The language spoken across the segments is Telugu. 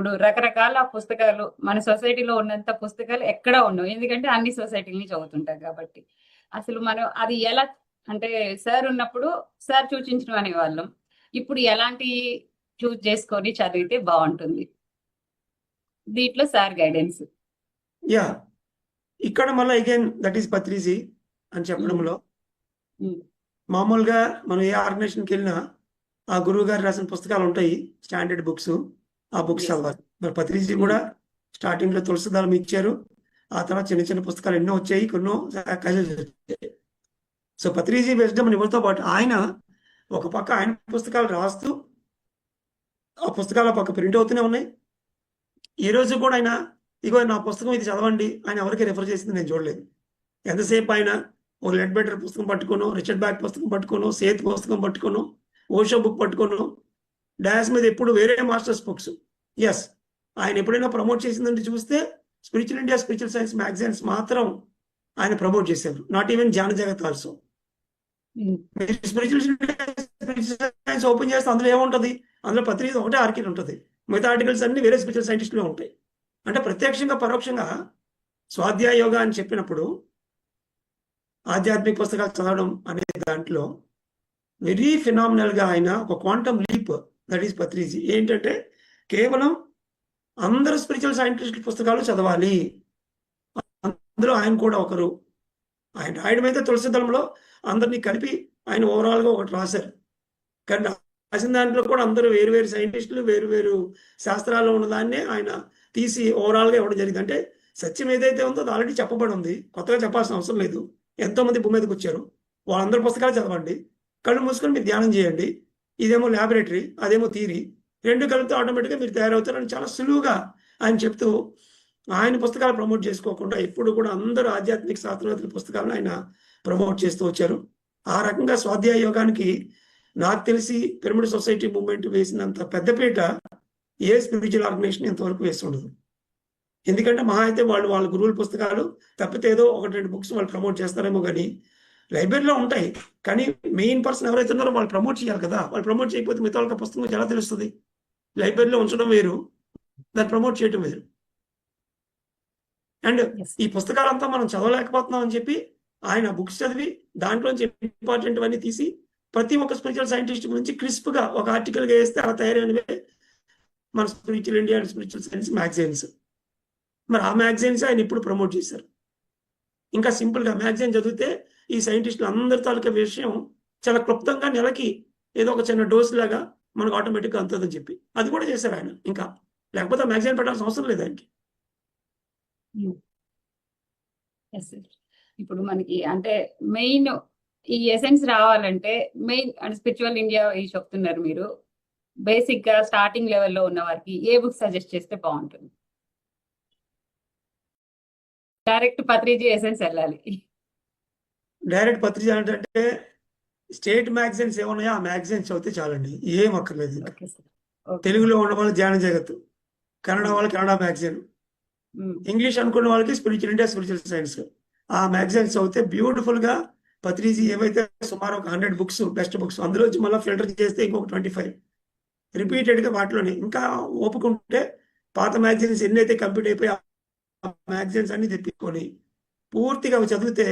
ఇప్పుడు రకరకాల పుస్తకాలు మన సొసైటీలో ఉన్నంత పుస్తకాలు ఎక్కడ ఉండవు. ఎందుకంటే అన్ని సొసైటీని చదువుతుంటాం కాబట్టి. అసలు మనం అది ఎలా అంటే సార్ ఉన్నప్పుడు సార్ సూచించడం అనేవాళ్ళం. ఇప్పుడు ఎలాంటి చూస్ చేసుకొని చదివితే బాగుంటుంది? దీంట్లో సార్ గైడెన్స్. యా. ఇక్కడ మళ్ళీ అగైన్ దట్ ఈస్ పత్రిజీ అని చెప్పడంలో. మామూలుగా మనం ఏ ఆర్గనైజేషన్కి వెళ్ళినా ఆ గురువు గారు రాసిన పుస్తకాలు ఉంటాయి స్టాండర్డ్ బుక్స్. ఆ బుక్స్. చదవాలి. మరి పత్రిజీ కూడా స్టార్టింగ్లో తులసి దళం ఇచ్చారు. ఆ తర్వాత చిన్న చిన్న పుస్తకాలు ఎన్నో వచ్చాయి కొన్నో వచ్చాయి. సో పత్రిజీ విజ్డమ్ ఎవరితో పాటు ఆయన ఒక పక్క ఆయన పుస్తకాలు రాస్తూ ఆ పుస్తకాలు ఆ పక్క ప్రింట్ అవుతూనే ఉన్నాయి. ఈ రోజు కూడా ఆయన ఇగో నా పుస్తకం ఇది చదవండి ఆయన ఎవరికి రెఫర్ చేసింది నేను చూడలేదు. ఎంతసేపు ఆయన ఓ లెడ్ బెటర్ పుస్తకం పట్టుకోను రిచర్డ్ బ్యాక్ పుస్తకం పట్టుకోను సేత్ పుస్తకం పట్టుకోను ఓషో బుక్ పట్టుకోను డాష్ మీద ఎప్పుడు వేరే మాస్టర్స్ బుక్స్ ఎస్ ఆయన ఎప్పుడైనా ప్రమోట్ చేసిందంటే చూస్తే spiritual India spiritual science magazines మాత్రం ఆయన ప్రమోట్ చేశారు. నాట్ ఈవెన్ జాన జగత్ ఆల్సో స్పిరిచువల్ సైన్స్ ఓపెన్ చేస్తే అందులో ఏముంటది? అందులో పత్రిక ఒకటే ఆర్కిల్ ఉంటుంది. మిగతా ఆర్టికల్స్ అన్ని వేరే స్పిరిచువల్ సైంటిస్టులు ఉంటాయి. అంటే ప్రత్యక్షంగా పరోక్షంగా స్వాధ్యాయ యోగా అని చెప్పినప్పుడు ఆధ్యాత్మిక పుస్తకాలు చదవడం అనే దాంట్లో వెరీ ఫినామినల్గా ఆయన ఒక quantum leap that is Patriji ఏంటంటే కేవలం అందరు స్పిరిచువల్ సైంటిస్ట్ పుస్తకాలు చదవాలి. అందులో ఆయన కూడా ఒకరు. ఆయన రాయడం అయితే తులసి దళంలో అందరినీ కలిపి ఆయన ఓవరాల్గా ఒకటి రాశారు. కానీ రాసిన దాంట్లో కూడా అందరూ వేరు వేరు సైంటిస్టులు వేరు వేరు శాస్త్రాల్లో ఉన్న దాన్నే ఆయన తీసి ఓవరాల్గా ఇవ్వడం జరిగింది. అంటే సత్యం ఏదైతే ఉందో అది ఆల్రెడీ చెప్పబడి ఉంది. కొత్తగా చెప్పాల్సిన అవసరం లేదు. ఎంతోమంది భూమి మీదకి వచ్చారు. వాళ్ళందరూ పుస్తకాలు చదవండి. కళ్ళు మూసుకొని మీరు ధ్యానం చేయండి. ఇదేమో ల్యాబొరేటరీ అదేమో థీరీ రెండు కలిపితే ఆటోమేటిక్గా మీరు తయారవుతారని చాలా సులువుగా ఆయన చెప్తూ ఆయన పుస్తకాలు ప్రమోట్ చేసుకోకుండా ఎప్పుడు కూడా అందరూ ఆధ్యాత్మిక శాస్త్రవేత్తల పుస్తకాలను ఆయన ప్రమోట్ చేస్తూ వచ్చారు. ఆ రకంగా స్వాధ్యాయ యోగానికి నాకు తెలిసి పిరమిడ్ సొసైటీ మూవ్మెంట్ వేసినంత పెద్దపీట ఏ స్పిరిచువల్ ఆర్గనైజేషన్ ఇంతవరకు వేసి ఉండదు. ఎందుకంటే మహా అయితే వాళ్ళు వాళ్ళ గురువుల పుస్తకాలు తప్పితే ఏదో ఒకటి రెండు బుక్స్ వాళ్ళు ప్రమోట్ చేస్తారేమో కానీ లైబ్రరీలో ఉంటాయి. కానీ మెయిన్ పర్సన్ ఎవరైతే ఉన్నారో వాళ్ళు ప్రమోట్ చేయాలి కదా. వాళ్ళు ప్రమోట్ చేయకపోతే మిగతా వాళ్ళకి పుస్తకం ఎలా తెలుస్తుంది? లైబ్రరీలో ఉంచడం వేరు. దాన్ని ప్రమోట్ చేయడం వేరు. అండ్. ఈ పుస్తకాలంతా మనం చదవలేకపోతున్నాం అని చెప్పి ఆయన బుక్స్ చదివి దాంట్లోంచి ఇంపార్టెంట్ అన్ని తీసి ప్రతి ఒక్క స్పిరిచువల్ సైంటిస్ట్ గురించి క్రిస్ప్గా ఒక ఆర్టికల్గా వేస్తే అలా తయారైనవే మన spiritual India and spiritual science magazines. మరి ఆ మ్యాగజైన్స్ ఆయన ఇప్పుడు ప్రమోట్ చేశారు. ఇంకా సింపుల్గా మ్యాగజైన్ చదివితే ఈ సైంటిస్టులు అందరి తాలూకా విషయం చాలా క్లుప్తంగా నెలకి ఏదో ఒక చిన్న డోస్ లాగా మనకు ఆటోమేటిక్గా అందుతుందని చెప్పి. అది కూడా చేశారు ఆయన ఇంకా. లేకపోతే మ్యాగజైన్ పెట్టాల్సిన అవసరం లేదు ఆయనకి. ఎస్ ఇప్పుడు మనకి అంటే మెయిన్ ఈ ఎసెన్స్ రావాలంటే మెయిన్ అంటే స్పిరిచువల్ ఇండియా ఈ చెప్తున్నారు మీరు. బేసిక్గా స్టార్టింగ్ లెవెల్లో ఉన్న వారికి ఏ బుక్ సజెస్ట్ చేస్తే బాగుంటుంది? డైరెక్ట్ పత్రిజీ ఎసెన్స్ వెళ్ళాలి. డైరెక్ట్ పత్రిక ఏంటంటే స్టేట్ మ్యాగజైన్స్ ఏమున్నాయో ఆ మ్యాగజైన్స్ చదివితే చాలండి. ఏం అక్కర్లేదు తెలుగులో ఉన్న వాళ్ళు ధ్యాన జగత్తు కన్నడ వాళ్ళకి కన్నడ మ్యాగజైన్. ఇంగ్లీష్ అనుకున్న వాళ్ళకి స్పిరిచువల్ ఇండియా స్పిరిచువల్ సైన్స్. ఆ మ్యాగజైన్స్ చదివితే బ్యూటిఫుల్గా పత్రిజీ ఏవైతే సుమారు ఒక హండ్రెడ్ బుక్స్ బెస్ట్ బుక్స్ అందులో వచ్చి మళ్ళీ ఫిల్టర్ చేస్తే ఇంకొక ట్వంటీ ఫైవ్. రిపీటెడ్గా వాటిలోనే. ఇంకా ఓపుకుంటే పాత మ్యాగజైన్స్ ఎన్నైతే కంప్లీట్ అయిపోయి ఆ మ్యాగజైన్స్ అన్ని తెప్పించుకొని పూర్తిగా అవి చదివితే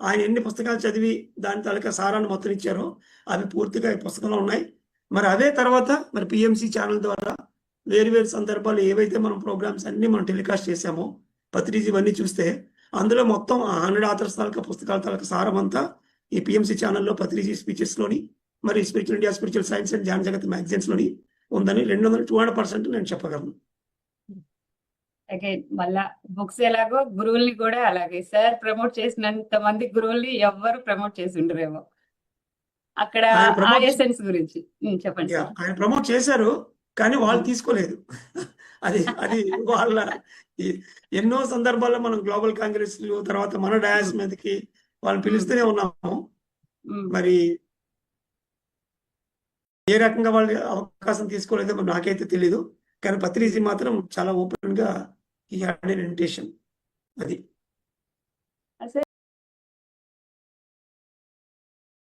ఆయన ఎన్ని పుస్తకాలు చదివి దాని తాలూకా సారాన్ని మొత్తం ఇచ్చారో అవి పూర్తిగా ఈ పుస్తకంలో ఉన్నాయి. మరి అదే తర్వాత మరి పిఎంసి ఛానల్ ద్వారా వేరు వేరు సందర్భాలు ఏవైతే మనం ప్రోగ్రామ్స్ అన్ని మనం టెలికాస్ట్ చేసామో పత్రిజీ ఇవన్నీ చూస్తే అందులో మొత్తం హండ్రెడ్ ఆథర్స్ తాలూకా పుస్తకాల తాలూకా సారం అంతా ఈ పిఎంసి ఛానల్లో పత్రిజీ స్పీచెస్లోని మరి spiritual India spiritual science and Dhyana Jagat మ్యాగజైన్స్లోని ఉందని రెండు వందల టూ హండ్రెడ్ పర్సెంట్ నేను చెప్పగలను. అగైన్ మళ్ళా బుక్స్ ఎలాగో గురువుల్ని కూడా అలాగే. సార్ ప్రమోట్ చేసినంత మంది గురువుల్ని ఎవ్వరు ప్రమోట్ చేసి ఉండరేమో అక్కడ ఆ ఎసెన్స్ గురించి. చెప్పండి ఆయన ప్రమోట్ చేశారు కానీ వాళ్ళు తీసుకోలేదు. అది అది వాళ్ళ ఎన్నో సందర్భాల్లో మనం గ్లోబల్ కాంగ్రెస్ తర్వాత మన డయాస్ మీదకి వాళ్ళని పిలుస్తూనే ఉన్నాము. మరి ఏ రకంగా వాళ్ళు అవకాశం తీసుకోలేదో నాకైతే తెలీదు కానీ పత్రిజీ మాత్రం చాలా ఓపెన్గా ఈ హ్యాడ్ ఇన్విటేషన్ అది